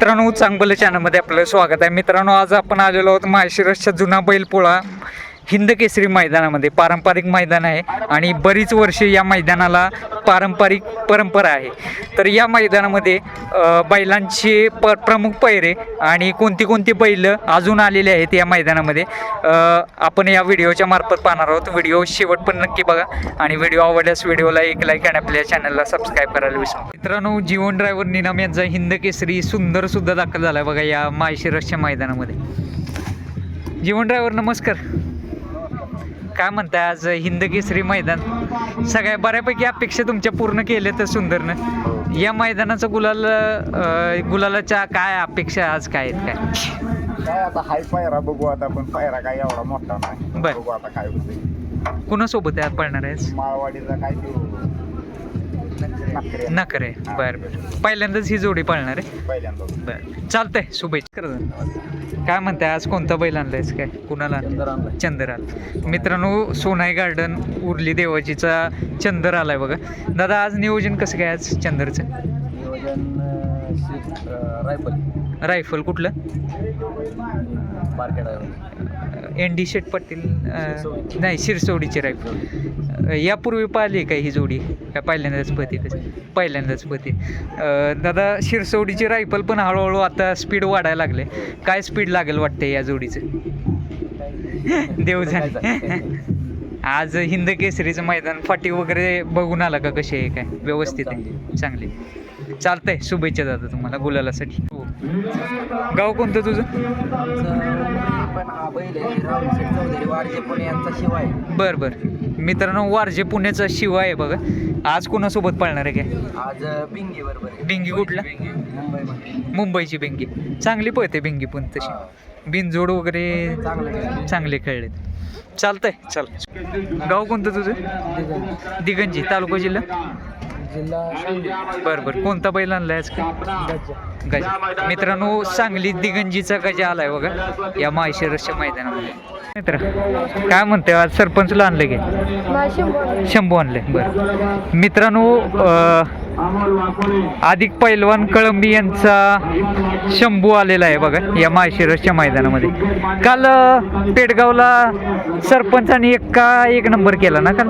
मित्रांनो चांगलं चॅनलमध्ये आपलं स्वागत आहे. मित्रांनो आज आपण आलेलो आहोत माळशिरसच्या जुना बैलपोळा. हिंद केसरी मैदानामध्ये पारंपरिक मैदान आहे आणि बरीच वर्षे या मैदानाला पारंपरिक परंपरा आहे. तर या मैदानामध्ये बैलांचे प प्रमुख पैरे आणि कोणती कोणती बैल अजून आलेले आहेत या मैदानामध्ये आपण या व्हिडिओच्या मार्फत पाहणार आहोत. व्हिडिओ शेवट पण नक्की बघा आणि व्हिडिओ आवडल्यास व्हिडिओला एक लाईक आणि आपल्या चॅनलला सबस्क्राईब करायला विसरू मित्रांनो जीवन ड्रायव्हर निनाम यांचा हिंद केसरी सुंदर सुद्धा दाखल झाला बघा या माळशिरसच्या मैदानामध्ये. जीवन ड्रायव्हर नमस्कार. काय म्हणताय आज? हिंद केसरी मैदान. सगळ्या बऱ्यापैकी अपेक्षा तुमच्या पूर्ण केल्या तर सुंदरनं या मैदानाचं गुलाल गुलालाच्या काय अपेक्षा आज काय आहेत काय? काय आता हाय पायरा बघू आता पण पायरा काय एवढा मोठा नाही. बर. बघू आता काय कुणासोबत आहे पळणार आहे माळवाडीचा काय तो नखरे. बरं बरं. पहिल्यांदाच ही जोडी पळणार आहे? बरं. चालतंय शुभेच्छा. कर काय म्हणताय आज कोणता बैल आणलायस काय? कुणाला आणलाय? चंदर आला मित्रांनो सोनाई गार्डन उर्ली देवाचीचा चंदर आलाय बघा. दादा आज नियोजन कसं काय आज चंदरचं? रायफल. रायफल कुठलं? Market N D Shet Patil अं, नाही शिरसोडीची रायफल. यापूर्वी पाहिली काय ही जोडी? काय पहिल्यांदाच पती कसं पहिल्यांदाच पती. दादा शिरसोडीची रायफल पण हळूहळू आता स्पीड वाढायला लागले. काय स्पीड लागेल वाटते या जोडीचं? देव जाणे आज हिंद केसरीचं मैदान. फाटी वगैरे बघून आला का कशी आहे काय? व्यवस्थित आहे. चांगली. चालतंय. शुभेच्छा दादा तुम्हाला. गुलालासाठी. गाव कोणतं तुझं? शिवाय बर बर. मित्रांनो वारजे पुण्याचा शिवा आहे बघा. आज कोणासोबत पाळणार आहे काय? आज बिंगी बरोबर बिंगी कुठला? मुंबईची बिंगी. चांगली पळते बिंगी पण तशी. बिनजोड वगैरे चांगलं चांगले खेळलेत चालतंय चल. गाव कोणतं तुझं? दिगंजी. तालुका जिल्हा? जिल्हा बरं बरं. कोणता बैल आणलाय आज? काय गजा. मित्रांनो सांगली दिगंजीचा गजा आलाय बघा या माळशिरसच्या मैदानामध्ये. मित्र काय म्हणते आज? सरपंचला आणलं गे शंभू आणले. बरं. मित्रांनो अं, अधिक पैलवान कळंबी यांचा शंभू आलेला आहे बघा या माळशिरसच्या मैदानामध्ये. काल पेडगावला सरपंचाने एक का एक नंबर केला ना काल?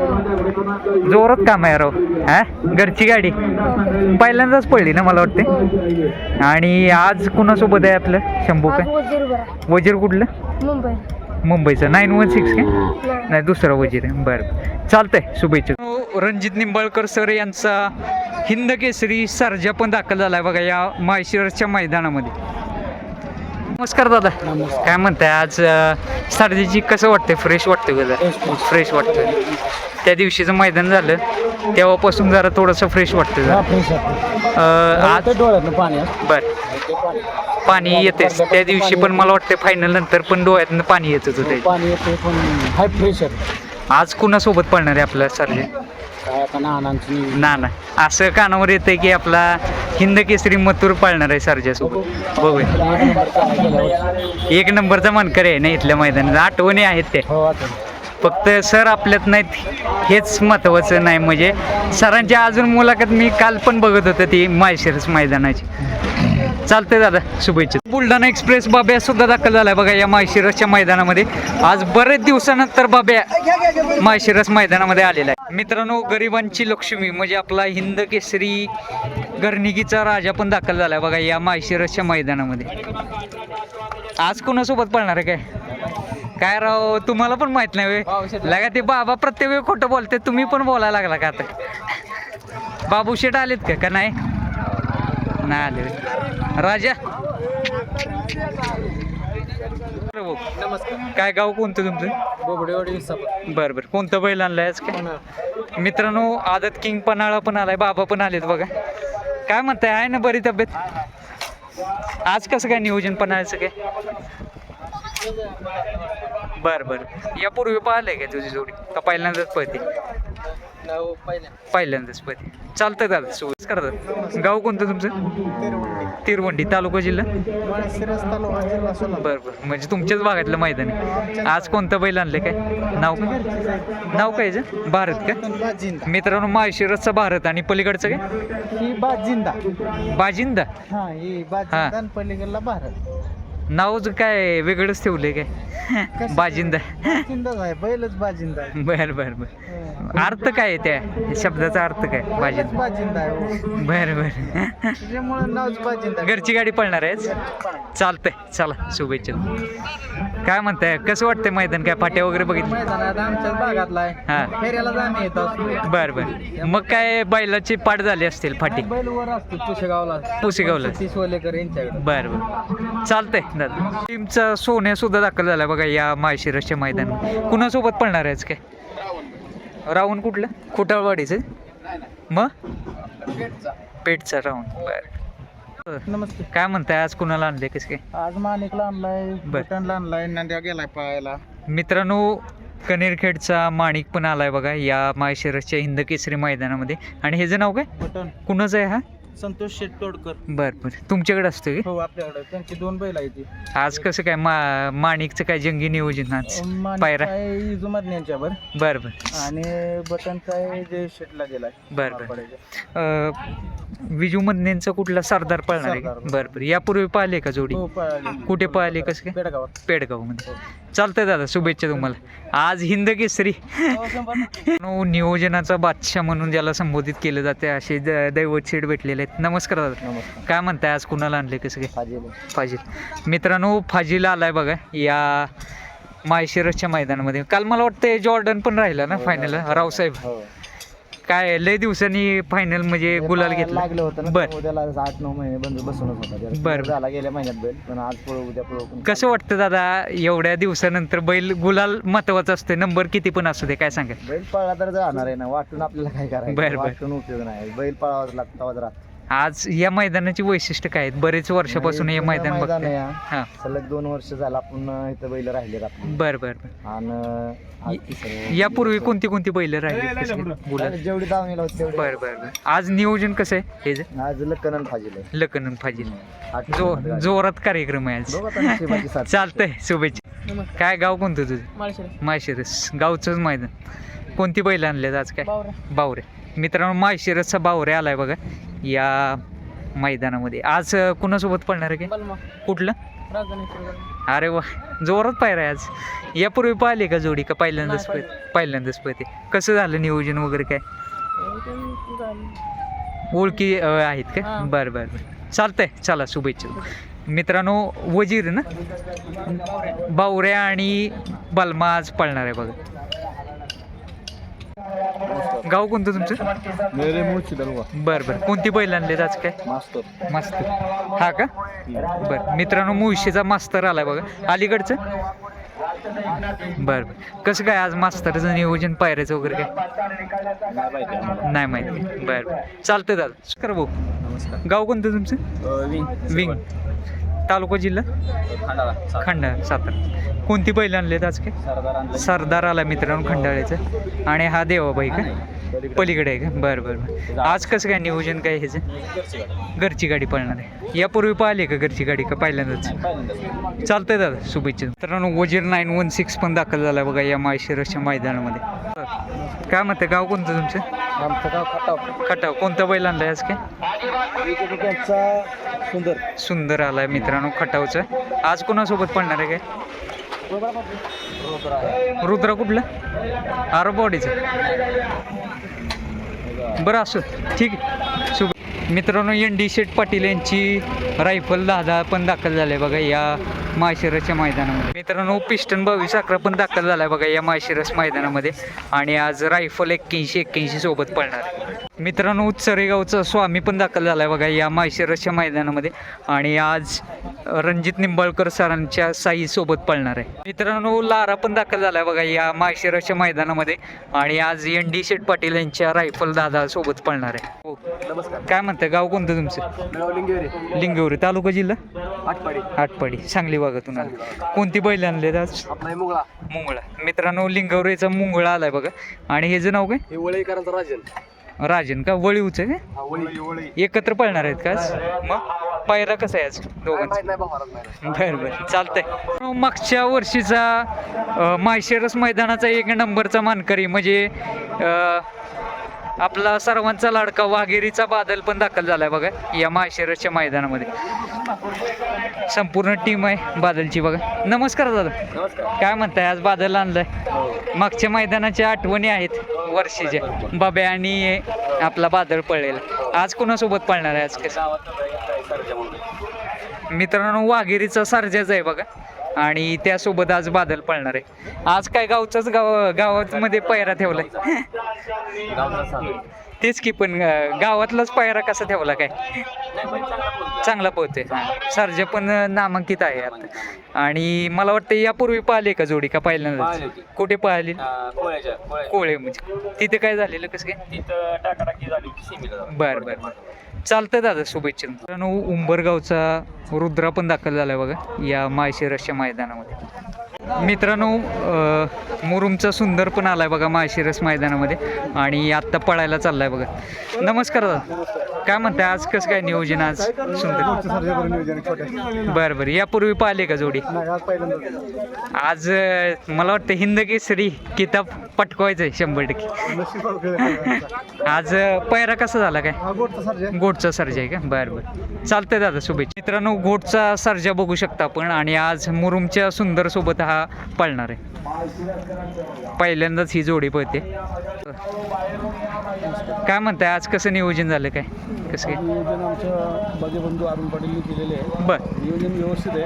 जोरात काम आहे राव. हा? घरची गाडी. पहिल्यांदाच पडली ना मला वाटते आणि आज कुणासोबत आहे आपलं? शंभू काय? वजीर कुठलं? मुंबई. मुंबईचं. नाईन वन सिक्स काय? नाही. दुसरा वजीर आहे. बरं. चालतंय. शुभेच्छा. रणजित निंबाळकर सर यांचा हिंद केसरी सर्जा पण दाखल झालाय बघा या माळशिरसच्या मैदानामध्ये. नमस्कार दादा. काय म्हणताय? आज सर्जाची कसं वाटतंय? फ्रेश वाटतंय का? फ्रेश वाटतंय. त्या दिवशीचं मैदान झालं. तेव्हापासून जरा थोडंसं फ्रेश वाटतं आज डोळ्यात पाणी बर. पाणी येतेच त्या दिवशी पण मला वाटतं फायनल नंतर पण डोळ्यातनं पाणी येत होतं ते पाणी येते पण हाय प्रेशर आज कुणासोबत पळणार आहे आपला सर्जे काय आता नानांची ना ना असं कानावर येतंय की आपला हिंद केसरी मथुर पाळणार आहे सर्जासोबत. बघूया. एक नंबरचा मानकर आहे ना इथल्या मैदानात. आठवणी आहेत ते हो आता फक्त सर आपल्यात नाहीत. हेच महत्त्वाचं नाही. म्हणजे सरांची अजून मुलाखत मी काल पण बघत होतं ती माळशिरस मैदानाची. चालतंय दादा शुभेच्छा. बुलढाणा एक्सप्रेस बाब्या सुद्धा दाखल झालाय बघा या माळशिरसच्या मैदानामध्ये. आज बरेच दिवसानंतर बाब्या माळशिरस मैदानामध्ये आलेला आहे मित्रांनो गरिबांची लक्ष्मी म्हणजे आपला हिंद केसरी गर्निकीचा राजा पण दाखल झालाय बघा या माळशिरसच्या मैदानामध्ये. आज कोणासोबत पळणार आहे काय? काय राव तुम्हाला पण माहीत नाही लगा ते बाबा प्रत्येक वेळी खोटं बोलते तुम्ही पण बोलायला लागला का आता? बाबू शेट आलेत का? का नाही? नाही आले रे. राजा. काय गाव कोणतं तुमचं? बरं बरं. कोणतं बैल आणलंय आज काय? मित्रांनो आदत किंग पन्हाळा पण आलाय बाबा पण आलेत बघा. काय म्हणताय आहे ना बरी तब्येत? आज कसं काय नियोजन पन्हाळ्याचं काय? बरं बरं. यापूर्वी पाहिलंय का तुझी जोडी? का पहिल्यांदाच पळते? पहिल्यांदाच पळते चालतं दादा सोबत दादा. गाव कोणतं तुमचं? तिरवंडी तालुका जिल्हा? बरं बरं. म्हणजे तुमच्याच भागातलं मैदान आहे. आज कोणतं बैल आणले काय? नाव काय? नाव काय? भारत का? मित्रांनो माळशिरसचा भारत आणि पलीकडचं काय? बाजिंदा. बाजिंदा? हा पलीकडला भारत. नावच काय वेगळंच ठेवलंय काय? बाजिंदा. बाजिंदाच आहे बैलच बाजिंदा आहे. बर बर बर. अर्थ काय आहे त्या शब्दाचा अर्थ काय? बैलच बाजिंदा. बाजिंदा आहे हो. बर बर. त्याच्यामुळे नावच बाजिंदा. घरची गाडी पळणार आहे चालतंय चला शुभेच्छा. काय म्हणताय कसं वाटतंय मैदान? काय फाट्या वगैरे बघितलं मैदान आहे आमच्याच भागातला हा. आहे फेऱ्याला आम्ही येत असतो. बर बर. मग काय बैलाची पाठ झाली असतील फाटी? बैल वर असतो पुशेगावला पुसेगावला. वलेकर यांच्याकडे. बर बर. चालतंय. दादा टीमचा सोन्या सुद्धा दाखल झाला बघा या माळशिरसच्या मैदानात. कुणासोबत पळणार आहेच काय? राऊंड कुठलं? खुटाळवाडीचं मग? पेटचा राऊंड. बर. नमस्ते. काय म्हणताय? आज कुणाला आणले कसं काय? आज माणिकला आणलाय. बटनला आणलाय नांद्या गेलाय पाहायला मित्रांनो कनेरखेडचा माणिक पण आलाय बघा या माळशिरसच्या हिंद केसरी मैदानामध्ये. आणि ह्याचं नाव काय? बटन. कुणाचं आहे हा? संतोष शेटतोडकर बर बर. तुमच्याकडे असतो हो आपल्याकडे. त्यांची दोन बैल आहे ती आज कसं काय मा माणिकचं काय जंगी नियोजन आज? पायरा? इजुमधन यांच्यावर बर. बर आणि बटनचा आहे जे शेटला गेलाय बर बर. अं, विजू मधनेंचा कुठला सरदार पळणार आहे का? सरदार. बर. बर यापूर्वी पाहिले का जोडी? हो पळाली कुठे पळाली कसं काय? पेडगावात पेडगावमध्ये चालतंय दादा शुभेच्छा तुम्हाला. आज हिंद केसरी. नियोजनाचा बादशाह म्हणून ज्याला संबोधित केलं जाते असे द- दैवत शेठ भेटलेले आहेत. नमस्कार दादा. काय म्हणताय आज कुणाला आणले कसं काय? फाजील. मित्रांनो फाजील आलाय बघा या माळशिरसच्या मैदानामध्ये. काल मला वाटतं जॉर्डन पण राहिला ना फायनल रावसाहेब. हो. काय लय दिवसांनी फायनल म्हणजे गुलाल घेतला. लागलं होतं ना बर. उद्याला आठ नऊ महिने बंद बसूनच होता. त्याला. बर. झाला गेल्या महिन्यात बैल पण आज पळू उद्या पळू पण कसं वाटतं दादा एवढ्या दिवसानंतर बैल गुलाल महत्त्वाचा असते नंबर किती पण असू दे काय सांगा बैल पळला तर जाणार आहे ना वाटून आपल्याला काय बर, करायचं? बर. वाटून उपयोग नाही. बैल पळावाच लागतो आवाज राहत. आज या मैदानाची वैशिष्ट्य काय आहेत? बरेच वर्षापासून हे मैदान मैदान बघतोय. हा. हा. सलग दोन वर्ष झालं आपण इथं बैल राहिले बर बर बर. आणि तिसरं- यापूर्वी कोणती कोणती बैल राहिली गुलाल. जेवढी दावणीला होती तेवढी. बर बर बर. आज नियोजन कसं आहे? हे जे आज लक्कनन फाजील. लखनन फाजील. आठ जो गाडी. जोरात कार्यक्रम आहे आज. बघू आता नशिबाची साथ. चालतंय शुभेच्छा. काय गाव कोणतं तुझं? माळशिरस. गावचंच मैदान. कोणती बैल आणले आज काय? बावरे. मित्रांनो माळशिरसचा बावरे आलाय बघा या मैदानामध्ये. आज कुणासोबत पळणार आहे? काय कुठलं? अरे वा जोरात पायरा आहे आज. यापूर्वी पाहिले का जोडी का पहिल्यांदाच पहिल्यांदाच पळते. कसं झालं नियोजन वगैरे काय? ओळखी अं, आहेत का? हा. बरं बरं बरं. चालतंय चला शुभेच्छा. मित्रांनो वजीर ना? बावऱ्या आणि बलमा आज पळणार आहे बघा. गाव कोणतं तुमचं? मेरे मूळची दलवा बरं बरं. कोणती बैल आणलेत आज काय? मास्तर. मस्त हा का? बरं. मित्रांनो मुळशीचा मास्तर आलाय बघा. अलीकडचं? बरं बरं. कसं काय आज मास्तरचं नियोजन पायऱ्याचं वगैरे काय? नाही माहिती. बरं बरं. चालतंय दादा. कर भाऊ. नमस्कार. गाव कोणतं तुमचं? विंग. विंग. तालुका जिल्हा? खंडाळा खंडाळा सातारा. कोणती बैल आणलेत आज काय सरदार आणला सरदार आला मित्रांनो खंडाळ्याचं. आणि हा देवाबाई का? पलीकडे. आहे का? बरं बरं बरं. आज कसं काय नियोजन काय ह्याचं? घरची गाडी पळणार आहे. यापूर्वी पाहिली का घरची गाडी का पहिल्यांदाच? चालतंय दादा शुभेच्छा. मित्रांनो वजीर नाईन वन सिक्स पण दाखल झाला बघा या माळशिरसच्या मैदानामध्ये. काय म्हणतं गाव कोणतं तुमचं? आमचं गाव खटाव. खटाव. कोणतं बैल आणलाय आज काय? सुंदर. सुंदर आलाय मित्रांनो खटावचं. आज कोणासोबत पळणार आहे काय? रुद्र कुठलं? आरोबवाडीचं बरं असो. ठीक आहे. शुभ मित्रांनो एन डी शेठ पाटील यांची रायफल दहा दहा पण दाखल झाले बघा. या माळशिरसच्या मैदानामध्ये. मित्रांनो पिस्टन बावीस अकरा पण दाखल झालाय बघा या माळशिरस मैदानामध्ये. आणि आज रायफल एक्क्याऐंशी एक्क्याऐंशी सोबत पळणार. आहे. मित्रांनो चरेगावचा स्वामी पण दाखल झालाय बघा या माळशिरसच्या मैदानामध्ये. आणि आज रणजित निंबाळकर सरांच्या साई सोबत पळणार आहे. मित्रांनो लारा पण दाखल झालाय बघा या माळशिरसच्या मैदानामध्ये. आणि आज एन डी शेठ पाटील यांच्या रायफल दादा सोबत पळणार आहे. हो. नमस्कार. काय म्हणतं गाव कोणतं तुमचं? गाव लिंगेवरे. तालुका जिल्हा? आठपाडी आटपाडी. सांगली भागातून आले. कोणती बैल आणले आज? मुंगळा. मुंगळा. मित्रांनो लिंगवरीचा मुंगळा आलाय बघा. आणि ह्याचं नाव काय? हे वळईकरांचा राजन. राजन का? वळीवचं का वळी वळी. एकत्र पळणार आहेत का? मग पायरा कसं आहे आज दोघांचं? बरं बरं. चालतंय. मागच्या वर्षीचा अं, माळशिरस मैदानाचा एक नंबरचा मानकरी म्हणजे आपला सर्वांचा लाडका वाघेरीचा बादल पण दाखल झालाय बघा. या माळशिरसच्या मैदानामध्ये. संपूर्ण टीम आहे बादलची बघा. नमस्कार दादा. काय म्हणताय? आज बादल आणलाय. मागच्या मैदानाच्या आठवणी आहेत वर्षीच्या. बाब्या आणि आपला बादल पळलेला. आज कोणासोबत पळणार आहे आज? कसं मित्रांनो वाघेरीचा सारजाच आहे बघा. आणि त्यासोबत आज बादल पळणार आहे. आज काय गावचाच गाव गावामध्ये पैरा ठेवलाय? तेच की पण गावातलाच पायरा कसा ठेवला काय? चांगला पोहते सर्जा पण नामांकित आहे आता. आणि मला वाटतं यापूर्वी पाहिले का जोडी का पाहिली पाहिलं होती. कुठे पाहिली? कोळे म्हणजे. तिथे काय झालेलं कसं काय? बर बर. चालतंय दादा शुभेच्छा मित्रांनो उंबरगावचा रुद्रा पण दाखल झालाय बघा या माळशिरसच्या मैदानामध्ये. मित्रांनो मुरुमचा सुंदर पण आलाय बघा माळशिरस मैदानामध्ये आणि आत्ता पळायला चाललाय बघा. नमस्कार दादा. काय म्हणताय? आज कसं काय नियोजन आज? सुंदर. बरं बरं. यापूर्वी पाहिले का जोडी? आज अं, मला वाटतं हिंद केसरी किताब पटकवायचं आहे शंभर टक्के. आज अं, पैरा कसा झाला काय? गोडचा सर्जा आहे. का? बरं बरं. चालतंय दादा शुभेच्छा. मित्रांनो गोटचा सर्जा बघू शकता आपण आणि आज मुरुमच्या सुंदर सोबत हा पळणार आहे. पहिल्यांदाच ही जोडी पळते. काय म्हणताय? आज कसं नियोजन झालं काय? कसं नियोजन आमच्या अरुण पाटीलने केलेले आहे. बर. नियोजन व्यवस्थित आहे.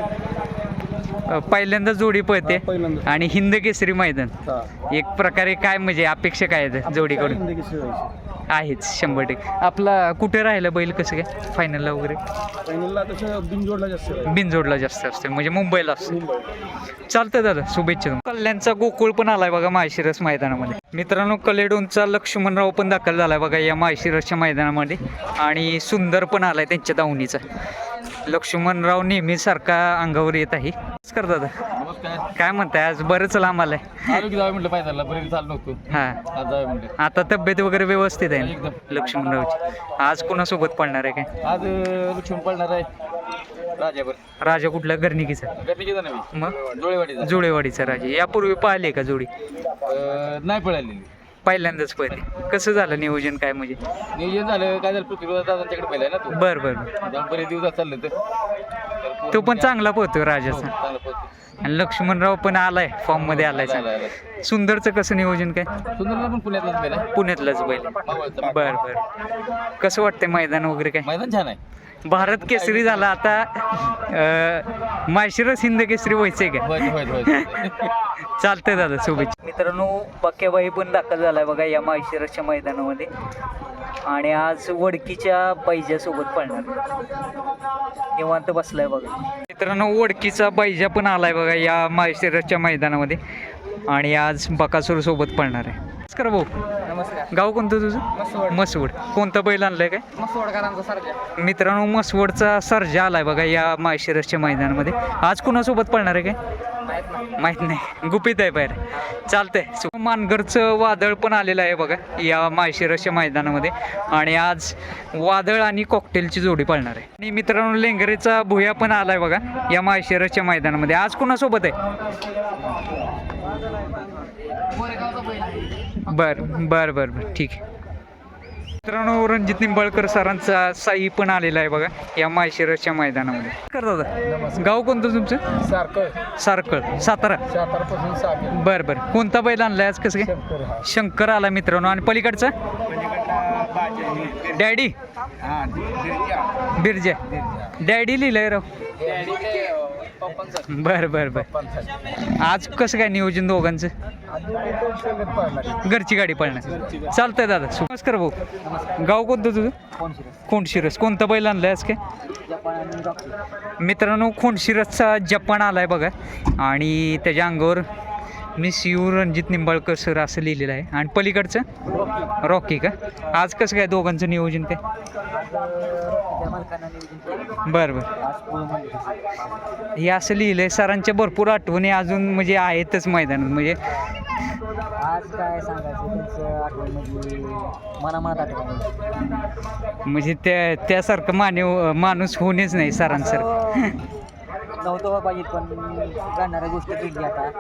अं, पहिल्यांदाच जोडी पळते पहिल्यांदा आणि हिंद केसरी मैदान. हा. एक प्रकारे काय म्हणजे अपेक्षा काय आहेत जोडीकडून? आहेच शंभर टक्के. आपला कुठे राहिलं बैल कसं काय? फायनलला वगैरे? फायनलला तसं बिनजोडला जास्त बिनजोडला जास्त असते म्हणजे मुंबईला असते मुंबई. चालतंय दादा शुभेच्छा तुम्हाला. कल्याणचा गोकुळ पण आलाय बघा माळशिरस मैदानामध्ये. मित्रांनो कलेडोनचा लक्ष्मणराव पण दाखल झालाय बघा या माळशिरसच्या मैदानामध्ये. आणि सुंदर पण आलाय त्यांच्या दावणीचा. लक्ष्मणराव नेहमी सारखा अंगावर येत आहे. नमस्कार दादा. नमस्कार. काय म्हणताय आज? बरंच लांब आलाय आलो की जावे म्हटलं पाहिजे बरेच चाललो नव्हतो. हा. आज जावे म्हटलं. आता तब्येत वगैरे व्यवस्थित आहे? ना एकदम. लक्ष्मणरावची. आज कोणासोबत पडणार आहे काय? आज लक्ष्मण पडणार आहे. राजाभर राजा कुठल्या गर्निकीचा. मग? डोळेवाडीचा जुळेवाडीचा राजा. यापूर्वी पाहिले का जोडी? अं, नाही पळालेली. पहिल्यांदाच पहिले कसं झालं नियोजन काय म्हणजे? नियोजन झालं. काय झालं? पृथ्वी दादांच्याकडे पहिला ना तू. बर बर बर. जाऊन बरेच दिवस चाललं तर. तर तो पण चांगला पोहतो हो, राजाचा चांगलं पोहोचतो. आणि लक्ष्मणराव पण आलाय फॉर्ममध्ये आलाय चांगला. सुंदरचं कसं नियोजन काय? सुंदरला पण पुण्यातच गेला पुण्यातलंच बैल. बर बर. कसं वाटतंय मैदान वगैरे काय? मैदान छान आहे. भारत केसरी झाला आता अं, माळशिरस हिंद केसरी व्हायचंय का? चालतंय दादा शुभेच्छा. मित्रांनो बक्याबाई पण दाखल झालाय बघा या माळशिरसच्या मैदानामध्ये. आणि आज वडकीच्या बैजासोबत पळणार. निवांत बसलाय बघा. मित्रांनो वडकीचा बैजा पण आलाय बघा या माळशिरसच्या मैदानामध्ये. आणि आज बकासूर सोबत पळणार आहे. नमस्कार भाऊ. नमस्कार. गाव कोणतं तुझं? मसवड कोणता बैल आणलाय काय? मसवडकरांचा सारख्या मित्रांनो मसवडचा सर्जा आलाय बघा या माळशिरसच्या मैदानामध्ये. आज कुणासोबत पळणार आहे काय? माहीत नाही. माहीत नाही. गुपित आहे बाहेर. चालतंय. सो मानगरचं वादळ पण आलेलं आहे बघा या माळशिरसच्या मैदानामध्ये. आणि आज वादळ आणि कॉकटेलची जोडी पळणार आहे. आणि मित्रांनो लेंगरेचा भुया पण आलाय बघा या माळशिरसच्या मैदानामध्ये. आज कुणासोबत आहे. बर बर बर बर. ठीक आहे. मित्रांनो रणजित निंबाळकर सरांचा साई पण आलेला आहे बघा या माळशिरसच्या मैदानामध्ये. कर दादा गाव कोणतं तुमचं? सारखं सारकळ सातारा. सातारापासून सागर बर बर. कोणता बैल आणलाय आज? कसं काय? शंकर हा. शंकर आला मित्रांनो. आणि पलीकडचा? डॅडी? बिरजा. डॅडी लिहिलंय राव. पप्पांचा. बर बर बर. आज कसं काय नियोजन दोघांचं? घरची गाडी पळणार. चालतंय दादा नमस्कार भाऊ. गाव कोणतं तुझं? खोंडशिरस कोणतं बैल आणलंय आज काय? मित्रांनो खोंडशिरसचा जपान आलाय बघा. आणि त्याच्या अंगावर miss you Ranjit Nimbalkar sir असं लिहिलेलं आहे. आणि पलीकडचं? रॉकी का? आज कसं काय दोघांचं नियोजन काय? बरं बरं. हे असं लिहिलंय सरांच्या भरपूर आठवणी अजून म्हणजे आहेतच मैदानात. म्हणजे आज काय सांगायचं म्हणजे म्हणजे त्या त्यासारखं मानव माणूस होणेच नाही सरांसारखं. नव्हतं पाहिजे पण जाणाऱ्या गोष्ट घडली आता.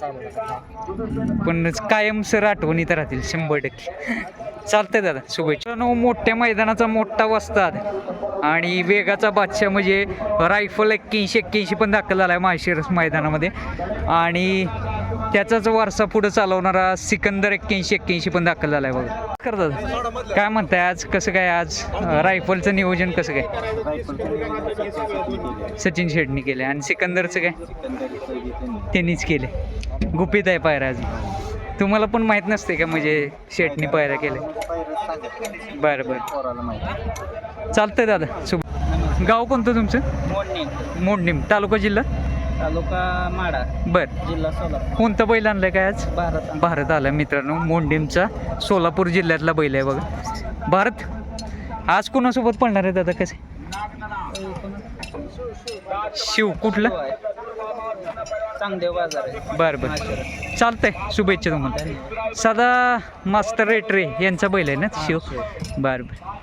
चालू आहे पण कायम सर आठवणीत राहतील शंभर टक्के. चालतंय दादा शुभेच्छा. मित्रांनो, मोठ्या मैदानाचा मोठा वस्ताद आणि वेगाचा बादशाह म्हणजे रायफल एक्क्याऐंशी एक्क्याऐंशी पण दाखल झाला आहे माहेशिरस मैदानामध्ये. आणि त्याचाच वारसा पुढे चालवणारा सिकंदर एक्क्याऐंशी एक्क्याऐंशी पण दाखल झाला आहे बघा. कर दादा. काय म्हणताय आज? कसं काय आज? रायफलचं नियोजन कसं काय? सचिन शेडनी केले आणि सिकंदरचं काय? त्यांनीच केले गुपित आहे पायरा अजून. तुम्हाला पण माहीत नसते का म्हणजे शेटनी पायरा केले बरं बरं. चालतंय दादा. गाव कोणतं तुमचं? मोडणीम तालुका जिल्हा? तालुका माडा बरं. जिल्हा सोलापूर. कोणतं बैल आणलं काय आज? भारत भारत आला मित्रांनो. मोंडीमचा सोलापूर जिल्ह्यातला बैल आहे बघा. भारत आज कोणासोबत पडणार आहे दादा? कसे? शिव कुठलं? चांगदेव बाजार आहे. बरं बरं. चालतंय. शुभेच्छा तुम्हाला. सदा मास्तर रेटरे यांचा बैल आहे ना शिव. बरं बरं.